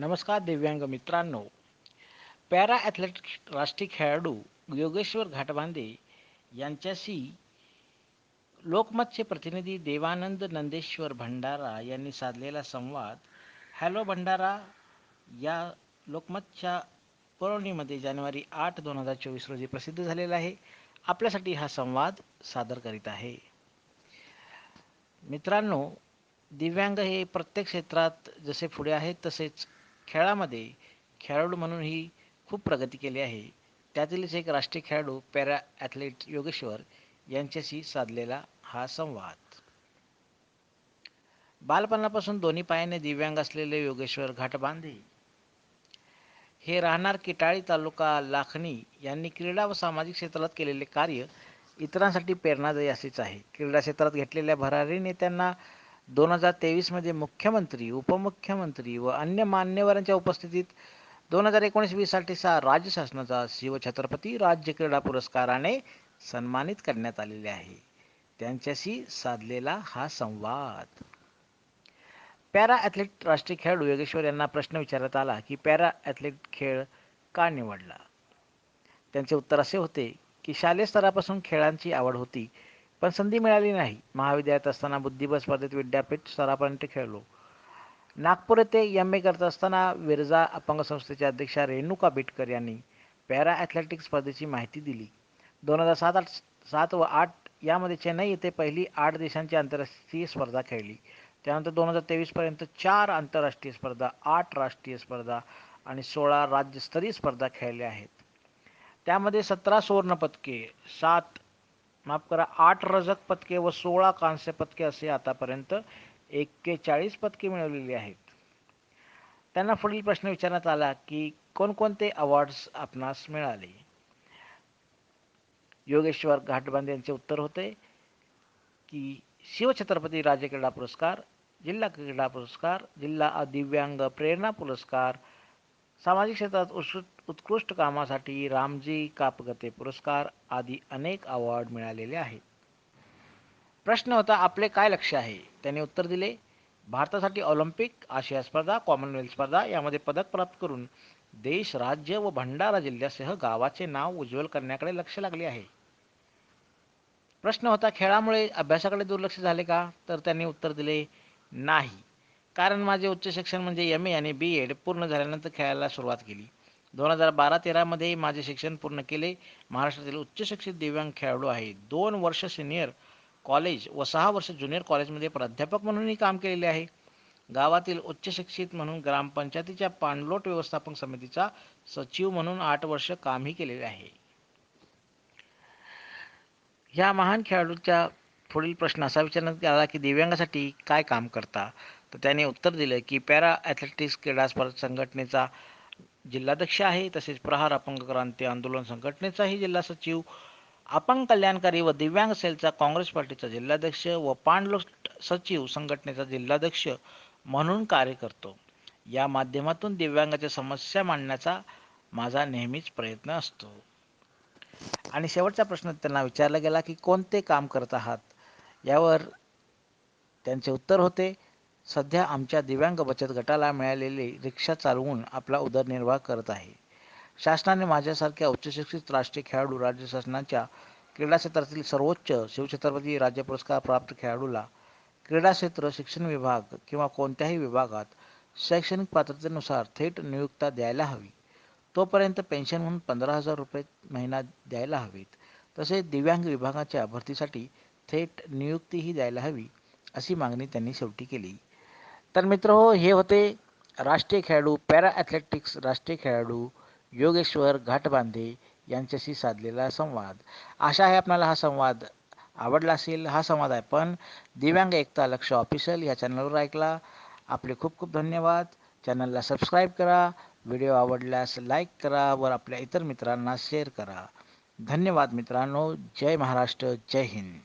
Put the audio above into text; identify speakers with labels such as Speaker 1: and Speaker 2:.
Speaker 1: नमस्कार दिव्यांग मित्रांनो. पॅरा ॲथलेटिक्स राष्ट्रीय खेळाडू योगेश्वर घाटबांदे यांच्याशी लोकमतचे प्रतिनिधी देवानंद नंदेश्वर भंडारा यांनी साधलेला संवाद. हॅलो भंडारा या लोकमतच्या पुरवणीमध्ये जानेवारी आठ दोन हजार चोवीस रोजी प्रसिद्ध झालेला आहे. आपल्यासाठी हा संवाद सादर करीत आहे. मित्रांनो दिव्यांग हे प्रत्येक क्षेत्रात जसे पुढे आहेत तसेच खेळामध्ये खेळाडू म्हणून ही खूप प्रगती केली आहे. त्यातीलच एक राष्ट्रीय खेळाडू पॅरा ॲथलीट योगेश्वर यांच्याशी साधलेला हा संवाद. बालपणापासून दोन्ही पायाने दिव्यांग असलेले योगेश्वर घाटबांधे हे राहणार किटाळी तालुका लाखणी यांनी क्रीडा व सामाजिक क्षेत्रात केलेले कार्य इतरांसाठी प्रेरणादायी असेच आहे. क्रीडा क्षेत्रात घेतलेल्या भरारी नेत्यांना दोन हजार तेवीसमध्ये मुख्यमंत्री उपमुख्यमंत्री व अन्य मान्यवरांच्या उपस्थितीत दोन हजार एकोणीस वीससाठीचा राज्य शासनाचा शिवछत्रपती राज्य क्रीडा पुरस्काराने सन्मानित करण्यात आलेले आहे. त्यांच्याशी साधलेला हा संवाद. पॅरा ॲथलीट राष्ट्रीय खेळाडू योगेश्वर यांना प्रश्न विचारण्यात आला की पॅरा ॲथलीट खेळ का निवडला? त्यांचे उत्तर असे होते की शालेय स्तरापासून खेळांची आवड होती. पण संधी मिळाली नाही. महाविद्यालयात असताना बुद्धिबळ स्पर्धेत विद्यापीठ स्तरापर्यंत खेळलो. नागपूर येथे एम ए करत असताना विरजा अपंग संस्थेच्या अध्यक्षा रेणुका बिटकर यांनी पॅरा ॲथलेटिक्स स्पर्धेची माहिती दिली. दोन हजार सात आठ सात व आठ यामध्ये चेन्नई येथे पहिली आठ देशांची आंतरराष्ट्रीय स्पर्धा खेळली. त्यानंतर दोन हजार तेवीसपर्यंत चार आंतरराष्ट्रीय स्पर्धा आठ राष्ट्रीय स्पर्धा आणि सोळा राज्यस्तरीय स्पर्धा खेळल्या आहेत. त्यामध्ये सतरा सुवर्णपदके सात माफ करा आठ रजक पदके व सोळा कांस्य पदके असे आतापर्यंत एक्केचाळीस पदके मिळवलेली आहेत. त्यांना पुढील प्रश्न विचारण्यात आला की कोणकोणते अवॉर्ड्स आपणास मिळाले? योगेश्वर घाटबांधे यांचे उत्तर होते की शिवछत्रपती राज्य क्रीडा पुरस्कार जिल्हा क्रीडा पुरस्कार जिल्हा दिव्यांग प्रेरणा पुरस्कार सामाजिक क्षेत्रात उत्कृष्ट कामासाठी रामजी कापगते पुरस्कार आदी अनेक अवॉर्ड मिळालेले आहेत. प्रश्न होता आपले काय लक्ष आहे? त्याने उत्तर दिले भारतासाठी ऑलिम्पिक आशिया स्पर्धा कॉमनवेल्थ स्पर्धा यामध्ये पदक प्राप्त करून देश राज्य व भंडारा जिल्ह्यासह गावाचे नाव उज्ज्वल करण्याकडे लक्ष लागले आहे. प्रश्न होता खेळामुळे अभ्यासाकडे दुर्लक्ष झाले का? तर त्यांनी उत्तर दिले नाही. कारण माझे उच्च शिक्षण म्हणजे एम ए आणि बी एड पूर्ण झाल्यानंतर खेळायला सुरुवात केली. दोन हजार बारा तेरामध्ये माझे शिक्षण पूर्ण केले. महाराष्ट्रातील उच्च शिक्षित दिव्यांग खेळाडू आहे. दोन वर्ष सिनियर कॉलेज व सहा वर्ष ज्युनियर कॉलेजमध्ये प्राध्यापक म्हणूनही काम केलेले आहे. गावातील उच्च शिक्षित म्हणून ग्रामपंचायतीच्या पाणलोट व्यवस्थापन समितीचा सचिव म्हणून आठ वर्ष कामही केलेले आहे. ह्या महान खेळाडूच्या पुढील प्रश्न असा विचारण्यात आला की दिव्यांगासाठी काय काम करता? तर त्याने उत्तर दिलं की पॅरा ॲथलेटिक्स क्रीडा स्पर्धा संघटनेचा जिल्हाध्यक्ष आहे तसेच प्रहार अपंग क्रांती आंदोलन संघटनेचाही जिल्हा सचिव अपंग कल्याणकारी व दिव्यांग सेलचा काँग्रेस पार्टीचा जिल्हाध्यक्ष व पाणलोट सचिव संघटनेचा जिल्हाध्यक्ष म्हणून कार्य करतो. या माध्यमातून दिव्यांगाच्या समस्या मांडण्याचा माझा नेहमीच प्रयत्न असतो. आणि शेवटचा प्रश्न त्यांना विचारला गेला की कोणते काम करत आहात? यावर त्यांचे उत्तर होते सध्या आमच्या दिव्यांग बचत गटाला मिळालेली रिक्षा चालवून आपला उदरनिर्वाह करत आहे. शासनाने माझ्यासारख्या उच्चशिक्षित राष्ट्रीय खेळाडू राज्य शासनाच्या क्रीडा क्षेत्रातील सर्वोच्च शिवछत्रपती राज्य पुरस्कार प्राप्त खेळाडूला क्रीडा क्षेत्र शिक्षण विभाग किंवा कोणत्याही विभागात शैक्षणिक पात्रतेनुसार थेट नियुक्ता द्यायला हवी. तोपर्यंत पेन्शन म्हणून पंधरा हजार रुपये महिना द्यायला हवीत. तसेच दिव्यांग विभागाच्या भरतीसाठी थेट नियुक्तीही द्यायला हवी अशी मागणी त्यांनी शेवटी केली. तर मित्र हो हे होते राष्ट्रीय खेळाडू पॅरा ॲथलेटिक्स राष्ट्रीय खेळाडू योगेश्वर घाटबांधे यांच्याशी साधलेला संवाद. आशा आहे आपल्याला हा संवाद आवडला असेल. हा संवाद आहे पण दिव्यांग एकता लक्ष ऑफिशियल या चॅनलवर ऐकला. आपले खूप खूप धन्यवाद. चॅनलला सबस्क्राईब करा. व्हिडिओ आवडल्यास लाईक करा व आपल्या इतर मित्रांना शेअर करा. धन्यवाद मित्रांनो. जय महाराष्ट्र. जय हिंद.